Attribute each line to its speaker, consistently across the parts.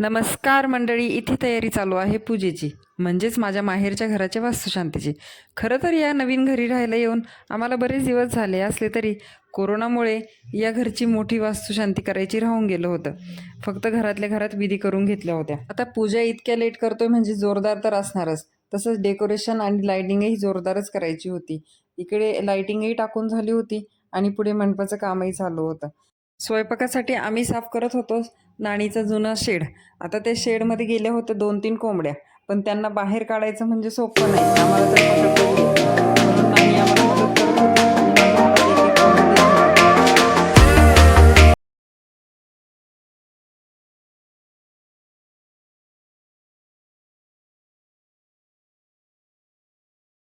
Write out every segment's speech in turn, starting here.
Speaker 1: नमस्कार मंडळी इथे तयारी चालू आहे पूजेची. म्हणजेच माझ्या माहेरच्या घराच्या वास्तुशांतीची. खरं तर या नवीन घरी राहायला येऊन आम्हाला बरेच दिवस झाले असले तरी कोरोनामुळे या घरची मोठी वास्तुशांती करायची राहून गेलं होतं. फक्त घरातल्या घरात विधी करून घेतल्या होत्या. आता पूजा इतक्या लेट करतोय म्हणजे जोरदार तर असणारच. तसंच डेकोरेशन आणि लायटिंगही जोरदारच करायची होती. इकडे लायटिंगही टाकून झाली होती आणि पुढे मंडपाचं कामही चालू होतं. स्वयंपाकासाठी आम्ही साफ करत होतो नाणीचा जुना शेड. आता ते शेडमध्ये गेल्या होत्या दोन तीन कोंबड्या. पण त्यांना बाहेर काढायचं म्हणजे सोपं नाही. आम्हाला तर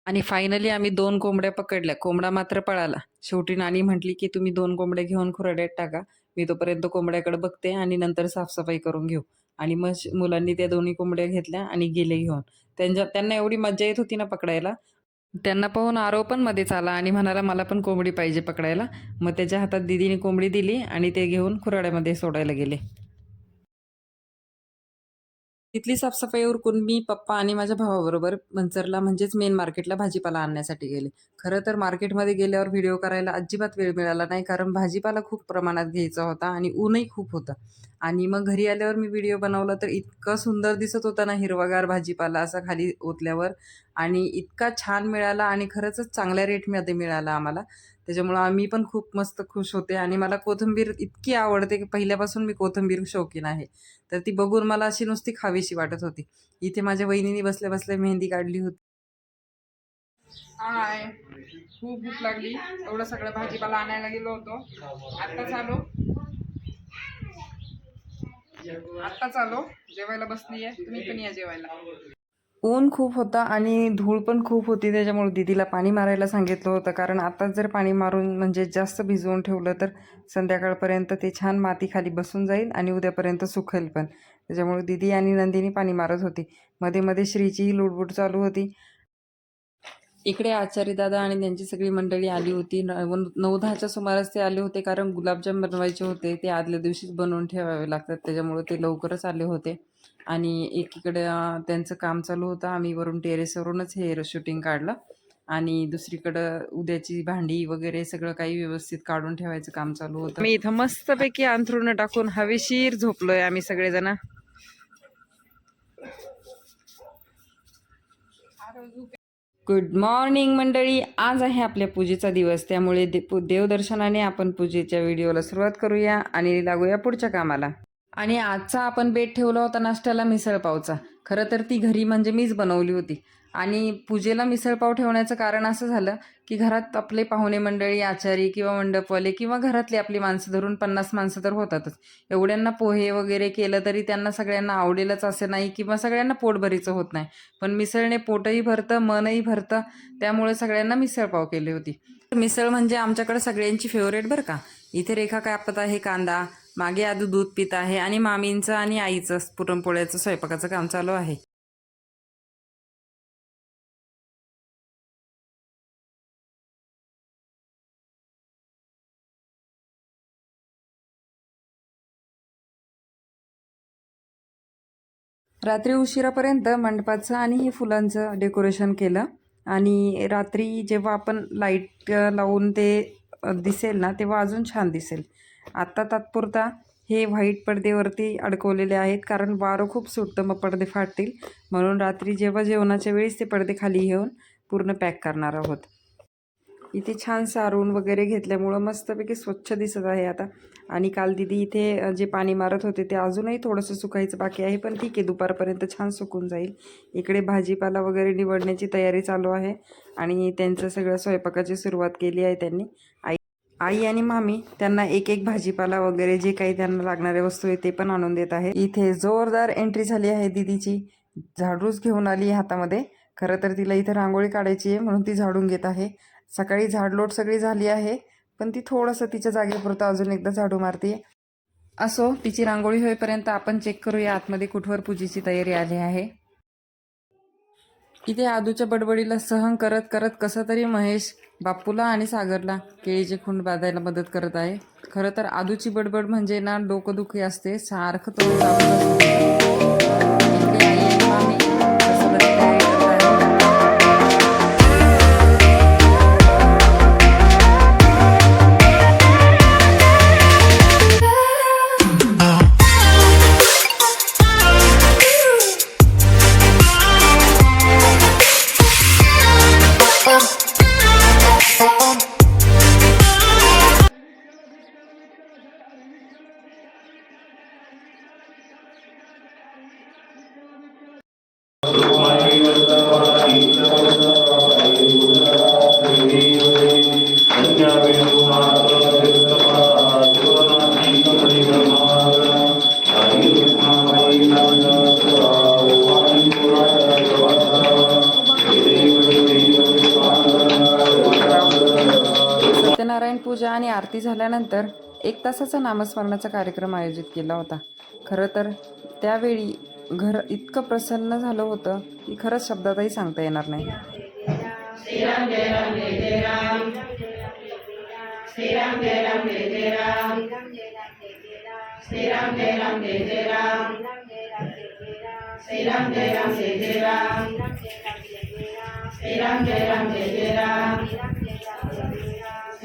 Speaker 1: आणि फायनली आम्ही दोन कोंबड्या पकडल्या. कोंबडा मात्र पळाला. शेवटी नानी म्हटली की तुम्ही दोन कोंबड्या घेऊन खुराड्यात टाका. मी तोपर्यंत कोंबड्याकडे बघते आणि नंतर साफसफाई करून घेऊ. आणि मग श- मुलांनी त्या दोन्ही कोंबड्या घेतल्या आणि गेले घेऊन. त्यांच्या त्यांना एवढी मज्जा येत होती ना पकडायला. त्यांना पाहून आरो पण मध्येच आला आणि म्हणाला मला पण कोंबडी पाहिजे पकडायला. मग त्याच्या हातात दिदीने कोंबडी दिली आणि ते घेऊन खुराड्यामध्ये सोडायला गेले. तिथली साफसफाई उरकून मी पप्पा आणि माझ्या भावाबरोबर मंचरला म्हणजेच मेन मार्केटला भाजीपाला आणण्यासाठी गेले. खरं तर मार्केटमध्ये गेल्यावर व्हिडिओ करायला अजिबात वेळ मिळाला नाही कारण भाजीपाला खूप प्रमाणात घ्यायचा होता आणि ऊनही खूप होतं. आणि मग घरी आल्यावर मी व्हिडिओ बनवला तर इतकं सुंदर दिसत होता ना हिरवागार भाजीपाला असा खाली ओतल्यावर. आणि इतका छान मिळाला आणि खरंच चांगल्या रेटमध्ये मिळाला आम्हाला. त्याच्यामुळं आम्ही पण खूप मस्त खुश होते आणि मला कोथिंबीर इतकी आवडते की पहिल्यापासून मी कोथिंबीर शौकीन आहे. तर ती बघून मला अशी नुसती खावीशी वाटत होती. इथे माझ्या वहिनीने बसल्या बसल्या मेहंदी काढली होती.
Speaker 2: हाय. खूप भूक लागली. एवढं सगळं भाजीपाला आणायला गेलो होतो. आत्ताच आलो. आत्ताच आलो जेवायला बसली आहे तुम्ही पण या जेवायला.
Speaker 1: ऊन खूप होता आणि धूळ पण खूप होती. त्याच्यामुळे दिदीला पाणी मारायला सांगितलं होतं. कारण आत्ताच जर पाणी मारून म्हणजे जास्त भिजवून ठेवलं तर संध्याकाळपर्यंत ते छान माती खाली बसून जाईल आणि उद्यापर्यंत सुखेल पण. त्याच्यामुळे दिदी आणि नंदिनी पाणी मारत होती. मध्ये मध्ये श्रीचीही लुडबुड चालू होती. इकडे आचार्य दादा आणि त्यांची सगळी मंडळी आली होती. न- नऊ दहाच्या सुमारास ते आले होते कारण गुलाबजाम बनवायचे होते. ते आदल्या दिवशीच बनवून ठेवावे लागतात. त्याच्यामुळे ते लवकरच आले होते. आणि एकीकडे त्यांचं काम चालू होतं. आम्ही वरून टेरेसवरूनच हे शूटिंग काढलं. आणि दुसरीकडं उद्याची भांडी वगैरे सगळं काही व्यवस्थित काढून ठेवायचं काम चालू होतं. मी इथं मस्तपैकी अंथरुण टाकून हवेशीर झोपलोय आम्ही सगळेजण. गुड मॉर्निंग मंडळी. आज आहे आपल्या पूजेचा दिवस. त्यामुळे दे देवदर्शनाने आपण पूजेच्या व्हिडिओला सुरुवात करूया आणि लागूया पुढच्या कामाला. आणि आजचा आपण बेट ठेवला होता नाश्त्याला मिसळपावचा खरं तर ती घरी म्हणजे मीच बनवली होती. आणि पूजेला मिसळपाव ठेवण्याचं कारण असं झालं की घरात आपले पाहुणे मंडळी आचारी किंवा मंडपवाले किंवा घरातली आपली माणसं धरून पन्नास माणसं तर होतातच. एवढ्यांना पोहे वगैरे केलं तरी त्यांना सगळ्यांना आवडेलच असं नाही किंवा सगळ्यांना पोटभरीचं होत नाही. पण मिसळने पोटही भरतं मनही भरतं त्यामुळे सगळ्यांना मिसळपाव केली होती. मिसळ म्हणजे आमच्याकडे सगळ्यांची फेवरेट बरं का? इथे रेखा कापत आहे? कांदा मागे आदू दूध पित आहे आणि मामींचं आणि आईचं पुरणपोळ्याचं स्वयंपाकाचं काम चालू आहे. रात्री उशिरापर्यंत मंडपाचं आणि हे फुलांचं डेकोरेशन केलं आणि रात्री जेव्हा आपण लाइट लावून ते दिसेल ना तेव्हा अजून छान दिसेल. आत्ता तात्पुरता हे व्हाईट पडदेवरती अडकवलेले आहेत कारण वारं खूप सुटतं मग पडदे फाटतील. म्हणून रात्री जेव्हा जेवणाच्या वेळेस ते पडदे खाली घेऊन पूर्ण पॅक करणार आहोत. इथे छान सारून वगैरे घेतल्यामुळं मस्तपैकी स्वच्छ दिसत आहे आता. आणि काल दिदी इथे जे पाणी मारत होते ते अजूनही थोडंसं सुकायचं बाकी आहे पण ठीक आहे दुपारपर्यंत छान सुकून जाईल. इकडे भाजीपाला वगैरे निवडण्याची तयारी चालू आहे आणि त्यांचं सगळं स्वयंपाकाची सुरुवात केली आहे त्यांनी. आई आई आणि मामी त्यांना एक एक भाजीपाला वगैरे जे काही त्यांना लागणाऱ्या वस्तू आहे ते पण आणून देत आहे. इथे जोरदार एंट्री झाली आहे दिदीची. झाडूच घेऊन आली हातामध्ये. खरं तर तिला इथे रांगोळी काढायची आहे म्हणून ती झाडून घेत आहे. सकाळी झाडलोट सगळी झाली आहे पण ती थोडंसं तिच्या जागेपुरतं अजून एकदा झाडू मारते असो तिची रांगोळी होईपर्यंत आपण चेक करूया आतमध्ये कुठवर पूजेची तयारी आली आहे. इथे आदूच्या बडबडीला सहन करत करत कसं तरी महेश बापूला आणि सागरला केळीचे खुंड बांधायला मदत करत आहे. खरं तर आदूची बडबड म्हणजे ना डोकं दुखी असते सारखं तो आरती झाल्यानंतर एक तासाचा नामस्मरणाचा कार्यक्रम आयोजित केला होता. खरं तर त्यावेळी घर इतकं प्रसन्न झालं होतं की खरंच शब्दातही सांगता येणार नाही.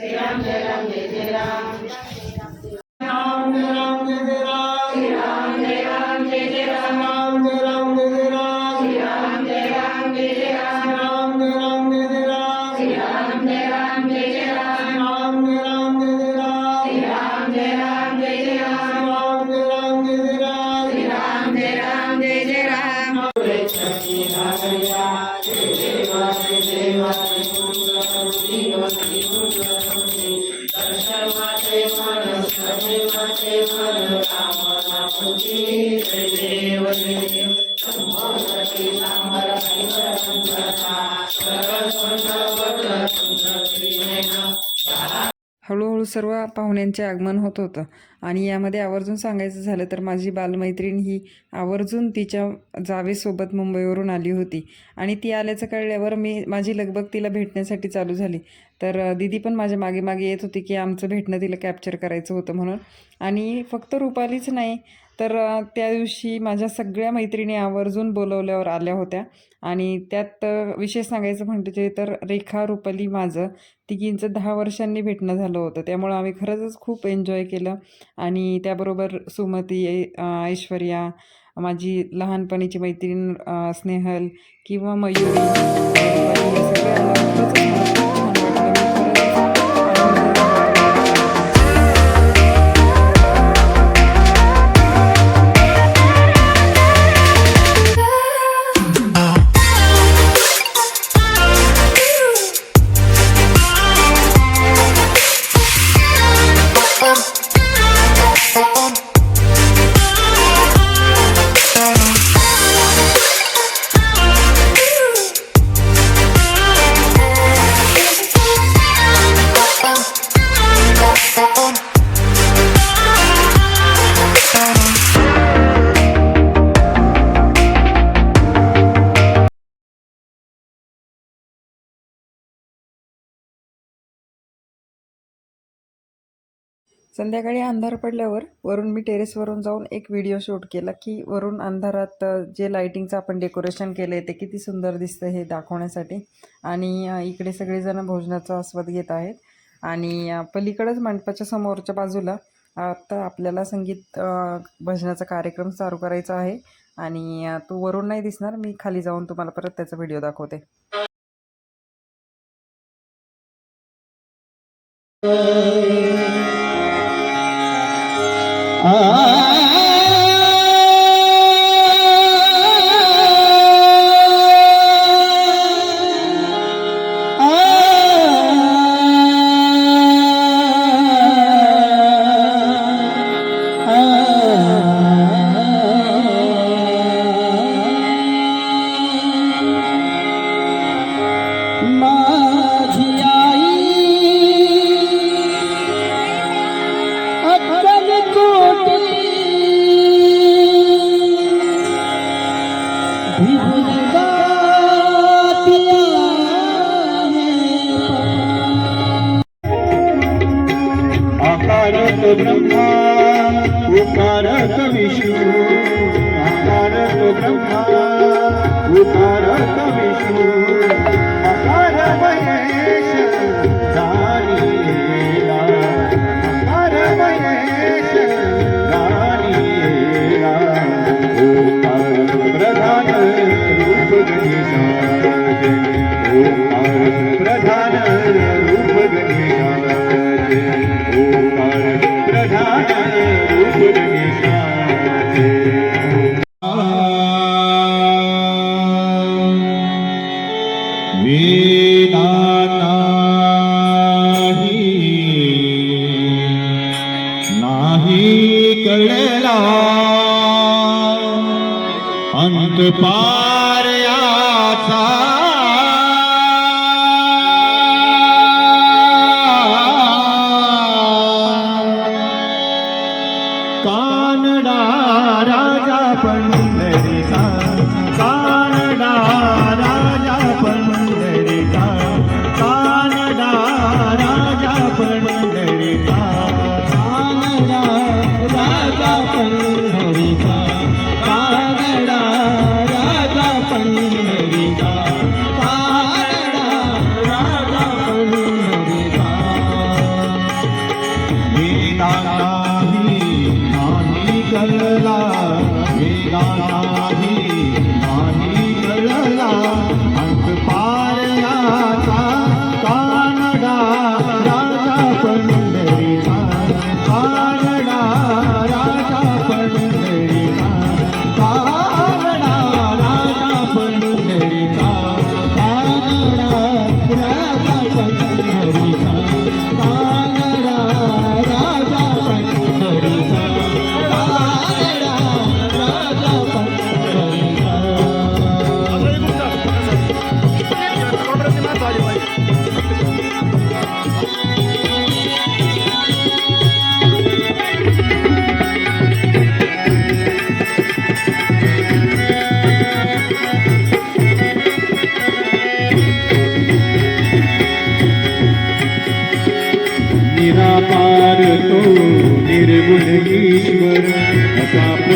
Speaker 1: శ్రీరామ్ జయ రామ్ జయ జయ రామ్ Thank you. सर्व पाहुण्यांचे आगमन होत होतं. आणि यामध्ये आवर्जून सांगायचं झालं तर माझी बालमैत्रीण ही आवर्जून तिच्या जावेसोबत मुंबईवरून आली होती. आणि ती आल्याचं कळल्यावर मी माझी लगबग तिला भेटण्यासाठी चालू झाली. तर दिदी दीदी पण माझ्या मागे मागे येत होती की आमचं भेटणं तिला कॅप्चर करायचं होतं म्हणून. आणि फक्त रुपालीच नाही तर त्या दिवशी माझ्या सगळ्या मैत्रिणी आवर्जून बोलवल्यावर आल्या होत्या. आणि त्यात विशेष सांगायचं म्हणजे तर रेखा रुपाली माझं तिघींचं दहा वर्षांनी भेटणं झालं होतं. त्यामुळं आम्ही खरंच खूप एन्जॉय केलं. आणि त्याबरोबर सुमती ऐ- ऐश्वर्या माझी लहानपणीची मैत्रीण स्नेहल किंवा मयुरी संध्याकाळी अंधार पडल्यावर वरून मी टेरेसवरून जाऊन एक व्हिडिओ शूट केला की वरून अंधारात जे लाईटिंगचं आपण डेकोरेशन केलं आहे ते किती सुंदर दिसतं हे दाखवण्यासाठी. आणि इकडे सगळेजण भोजनाचा आस्वाद घेत आहेत. आणि पलीकडंच मंडपाच्या समोरच्या बाजूला आता आपल्याला संगीत भजनाचा कार्यक्रम चालू करायचा आहे. आणि तो वरून नाही दिसणार मी खाली जाऊन तुम्हाला परत त्याचा व्हिडिओ दाखवते.
Speaker 3: आकारत ब्रह्मा उकारत विष्णू. आकारत ब्रह्मा उकारत विष्णू. आकार महेश जाणीला. महेश जाणीला. प्रधान रूप प्रधान અંત પાર આશા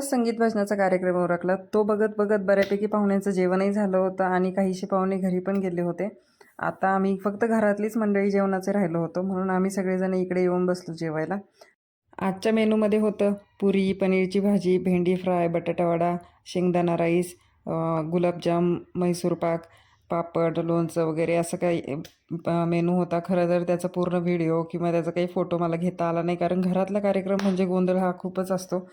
Speaker 1: आत्ताच संगीत भजनाचा कार्यक्रम उरकला. तो बघत बघत बऱ्यापैकी पाहुण्यांचं जेवणही झालं होतं आणि काहीशी पाहुणे घरी पण गेले होते. आता आम्ही फक्त घरातलीच मंडळी जेवणाचे राहिलो होतो म्हणून आम्ही सगळेजण इकडे येऊन बसलो जेवायला. आजच्या मेनूमध्ये होतं पुरी पनीरची भाजी भेंडी फ्राय बटाटावडा शेंगदाणा राईस गुलाबजाम मैसूर पाक पापड लोणचं वगैरे असं काही मेनू होता. खरं तर त्याचा पूर्ण व्हिडिओ किंवा त्याचा काही फोटो मला घेता आला नाही कारण घरातला कार्यक्रम म्हणजे गोंधळ हा खूपच असतो.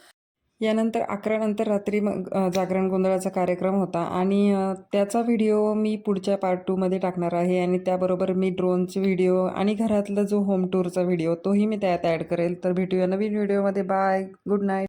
Speaker 1: यानंतर अकरानंतर रात्री मग जागरण गोंधळाचा कार्यक्रम होता आणि त्याचा व्हिडिओ मी पुढच्या पार्ट टूमध्ये टाकणार आहे आणि त्याबरोबर मी ड्रोनचे व्हिडिओ आणि घरातला जो होम टूरचा व्हिडिओ तोही मी त्यात ॲड करेल. तर भेटूया नवीन व्हिडिओमध्ये बाय गुड नाईट